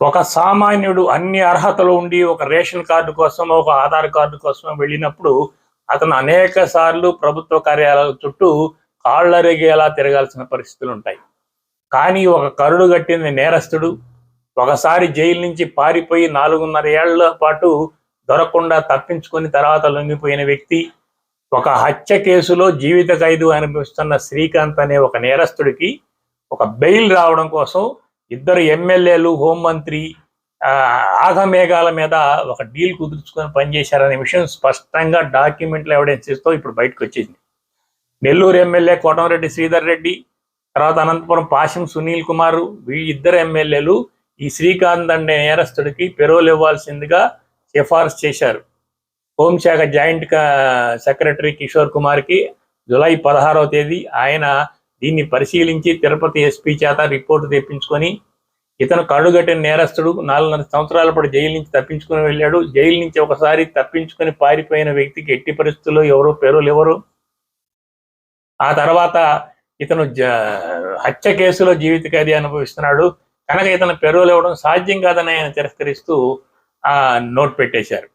ఒక సామాన్యుడు అన్ని అర్హతలు ఉండి ఒక రేషన్ కార్డు కోసం ఒక ఆధార్ కార్డు కోసం వెళ్ళినప్పుడు అతను అనేక సార్లు ప్రభుత్వ కార్యాలయాల చుట్టూ కాళ్ళరిగేలా తిరగాల్సిన పరిస్థితులు ఉంటాయి. కానీ ఒక కరుడు కట్టిన నేరస్తుడు ఒకసారి జైలు నుంచి పారిపోయి నాలుగున్నర ఏళ్ళ పాటు దొరకకుండా తప్పించుకొని తర్వాత లొంగిపోయిన వ్యక్తి ఒక హత్య కేసులో జీవిత ఖైదు అనిపిస్తున్న శ్రీకాంత్ అనే ఒక నేరస్తుడికి ఒక బెయిల్ రావడం కోసం ఇద్దరు ఎమ్మెల్యేలు హోంమంత్రి ఆ, ఆగమేఘాల మీద ఒక డీల్ కుదుర్చుకొని పనిచేశారనే విషయం స్పష్టంగా డాక్యుమెంట్ల ఎవిడెన్సెస్తో ఇప్పుడు బయటకు వచ్చేసింది. నెల్లూరు ఎమ్మెల్యే కోటమిరెడ్డి శ్రీధర్ రెడ్డి తర్వాత అనంతపురం పాశం సునీల్ కుమార్ వీ ఇద్దరు ఎమ్మెల్యేలు ఈ శ్రీకాంత్ అనే నేరస్తుడికి పెరోల్ ఇవ్వాల్సిందిగా సిఫార్సు చేశారు. హోంశాఖ జాయింట్ సెక్రటరీ కిషోర్ కుమార్కి జులై పదహారవ తేదీ ఆయన దీన్ని పరిశీలించి తిరుపతి ఎస్పీ చేత రిపోర్టు తెప్పించుకొని ఇతను కడుగట్టిన నేరస్తుడు నాలుగున్నర సంవత్సరాల పాటు జైలు నుంచి తప్పించుకుని వెళ్ళాడు. జైలు నుంచి ఒకసారి తప్పించుకొని పారిపోయిన వ్యక్తికి ఎట్టి పరిస్థితుల్లో ఎవరు పేరులు ఎవరు ఆ తర్వాత ఇతను జ- హత్య కేసులో జీవిత ఖైదీ అనుభవిస్తున్నాడు. కనుక ఇతను పెరువులు ఇవ్వడం సాధ్యం కాదని ఆయన తిరస్కరిస్తూ ఆ నోట్ పెట్టేశారు.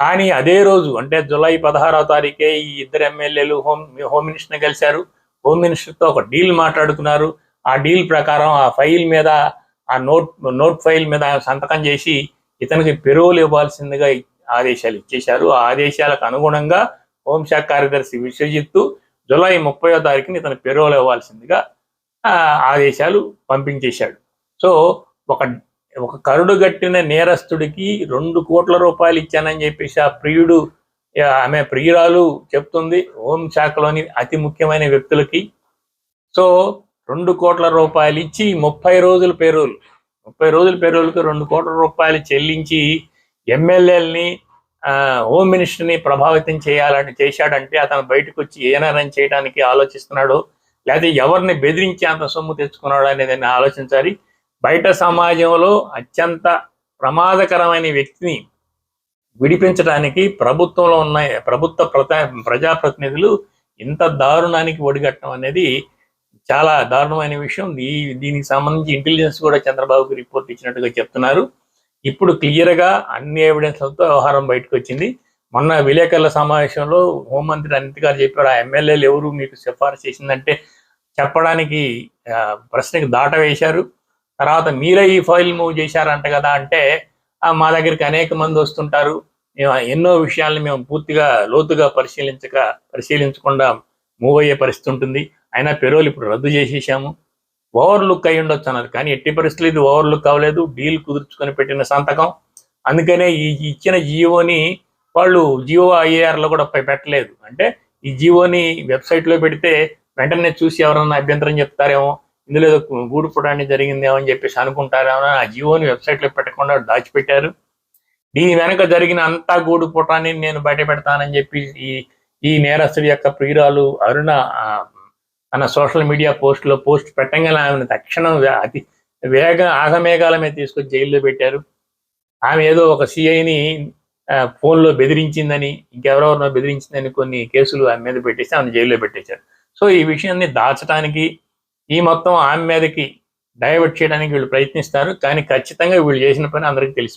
కానీ అదే రోజు అంటే జూలై పదహారవ తారీఖే ఈ ఇద్దరు ఎమ్మెల్యేలు హోమ్ హోమ్ మినిస్టర్ని కలిశారు. హోమ్ మినిస్టర్తో ఒక డీల్ మాట్లాడుకున్నారు ఆ డీల్ ప్రకారం ఆ ఫైల్ మీద ఆ నోట్ నోట్ ఫైల్ మీద సంతకం చేసి ఇతనికి పెరువులు ఇవ్వాల్సిందిగా ఆదేశాలు ఇచ్చేశారు. ఆ ఆదేశాలకు అనుగుణంగా హోంశాఖ కార్యదర్శి విశ్వజిత్తు జూలై ముప్పయో తారీఖున ఇతను పెరువులు ఇవ్వాల్సిందిగా ఆ, ఆదేశాలు పంపించేశాడు. సో ఒక ఒక కరుడు గట్టిన నేరస్తుడికి రెండు కోట్ల రూపాయలు ఇచ్చానని చెప్పేసి ఆ ప్రియుడు ఆమె ప్రియురాలు చెప్తుంది హోంశాఖలోని అతి ముఖ్యమైన వ్యక్తులకి. సో రెండు కోట్ల రూపాయలు ఇచ్చి ముప్పై రోజుల పేరోలు. ముప్పై రోజుల పేరోలకు రెండు కోట్ల రూపాయలు చెల్లించి ఎమ్మెల్యేలని హోమ్ మినిస్టర్ని ప్రభావితం చేయాలని చేశాడంటే అతను బయటకు వచ్చి ఏనారని చేయడానికి ఆలోచిస్తున్నాడు లేకపోతే ఎవరిని బెదిరించి అంత సొమ్ము తెచ్చుకున్నాడు అనేది ఆలోచించాలి. బయట సమాజంలో అత్యంత ప్రమాదకరమైన వ్యక్తిని విడిపించడానికి ప్రభుత్వంలో ఉన్న ప్రభుత్వ ప్రజా ప్రజాప్రతినిధులు ఇంత దారుణానికి ఒడిగట్టడం అనేది చాలా దారుణమైన విషయం. ఈ దీనికి సంబంధించి ఇంటెలిజెన్స్ కూడా చంద్రబాబుకి రిపోర్ట్ ఇచ్చినట్టుగా చెప్తున్నారు. ఇప్పుడు క్లియర్గా అన్ని ఎవిడెన్స్లతో వ్యవహారం బయటకు వచ్చింది. మొన్న విలేకరుల సమావేశంలో హోంమంత్రి అనిత్ గారు చెప్పారు ఆ ఎమ్మెల్యేలు ఎవరు మీకు సిఫారసు చేసిందంటే చెప్పడానికి ప్రశ్నకి దాట వేశారు. తర్వాత మీరే ఈ ఫైల్ మూవ్ చేశారంట కదా అంటే మా దగ్గరికి అనేక మంది వస్తుంటారు. మేము ఎన్నో విషయాల్ని మేము పూర్తిగా లోతుగా పరిశీలించక పరిశీలించకుండా మూవ్ అయ్యే పరిస్థితి ఉంటుంది. అయినా పెరోల్ ఇప్పుడు రద్దు చేసేసాము. ఓవర్ లుక్ అయి ఉండొచ్చు అన్నారు. కానీ ఎట్టి పరిస్థితులు ఇది ఓవర్ లుక్ అవ్వలేదు డీల్ కుదుర్చుకొని పెట్టిన సంతకం. అందుకనే ఈ ఇచ్చిన జియోని వాళ్ళు జియో ఐఏఆర్లో కూడా పెట్టలేదు. అంటే ఈ జియోని వెబ్సైట్లో పెడితే వెంటనే చూసి ఎవరన్నా అభ్యంతరం చెప్తారేమో. ఇందులో ఏదో గూడు పుటాన్ని జరిగిందేమో చెప్పేసి అనుకుంటారేమో ఆ జియోని వెబ్సైట్లో పెట్టకుండా దాచిపెట్టారు. దీని వెనక జరిగిన అంతా గూడు పుటాన్ని నేను బయట పెడతానని చెప్పి ఈ ఈ నేరస్తుడి యొక్క ప్రియురాలు అరుణ తన సోషల్ మీడియా పోస్ట్లో పోస్ట్ పెట్టంగానే ఆమెను తక్షణం అతి వేగ ఆగమేఘాల మీద తీసుకొచ్చి జైల్లో పెట్టారు. ఆమె ఏదో ఒక సిఐని ఫోన్లో బెదిరించిందని ఇంకెవరెవరినో బెదిరించిందని కొన్ని కేసులు ఆమె మీద పెట్టేసి ఆమెను జైల్లో పెట్టేశారు. సో ఈ విషయాన్ని దాచడానికి ఈ మొత్తం ఆమె మీదకి డైవర్ట్ చేయడానికి వీళ్ళు ప్రయత్నిస్తారు. కానీ ఖచ్చితంగా వీళ్ళు చేసిన పని అందరికీ తెలిసి.